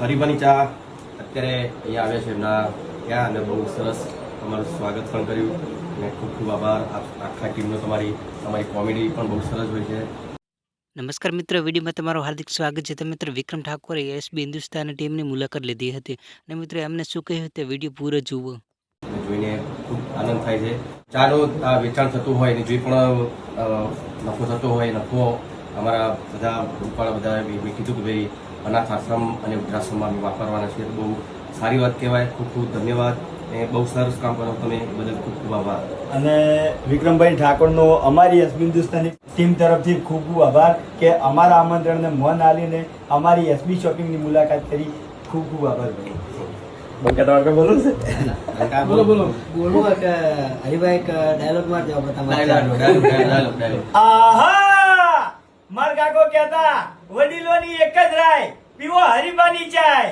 હરિભાની ચા. અત્યારે અહીંયા આવ્યા છે એમના ત્યાં અને બહુ સરસ તમારું સ્વાગત પણ કર્યું. અને ખૂબ ખૂબ આભાર. આખા ટીમનો તમારી તમારી કોમેડી પણ બહુ સરસ હોય છે. નમસ્કાર મિત્રો વિડીયોમાં તમારું હાર્દિક સ્વાગત છે. તો મિત્રો વિક્રમ ઠાકોરે એસબી હિન્દુસ્તાન ટીમની મુલાકાત લીધી હતી. અને મિત્રો એમને શું કહ્યું તે વીડિયો પૂરો જુઓ. જોઈને ખૂબ આનંદ થાય છે. ચાનું આ વેચાણ થતું હોય ને જે પણ નફો થતો હોય નફો અમારા બધા ગ્રુપવાળા બધા કીધું કે ભાઈ અનાથ આશ્રમ અને વૃદ્ધાશ્રમમાં અમે વાપરવાના છે. બહુ સારી વાત કહેવાય. ખૂબ ખૂબ ધન્યવાદ અને બહુ સરસ કામ કરો તમે. બદલ ખૂબ ખૂબ આભાર. અને વિક્રમભાઈ ઠાકોરનો અમારી એસબી હિન્દુસ્તાની ટીમ તરફથી ખૂબ ખૂબ આભાર કે અમારા આમંત્રણને મન આલીને અમારી એસબી શોપિંગની મુલાકાત કરી. ખૂબ ખૂબ આભાર. ભાઈ બોલો બોલો. બોલો. હરિભાઈ એક ડાયલોગ માર આપણે તમારે ડાયલોગ ડાયલોગ ડાયલોગ ડાયલોગ. આહા! કહેતા વડીલોની એક જ રાય પીવો હરીબાની ચાય.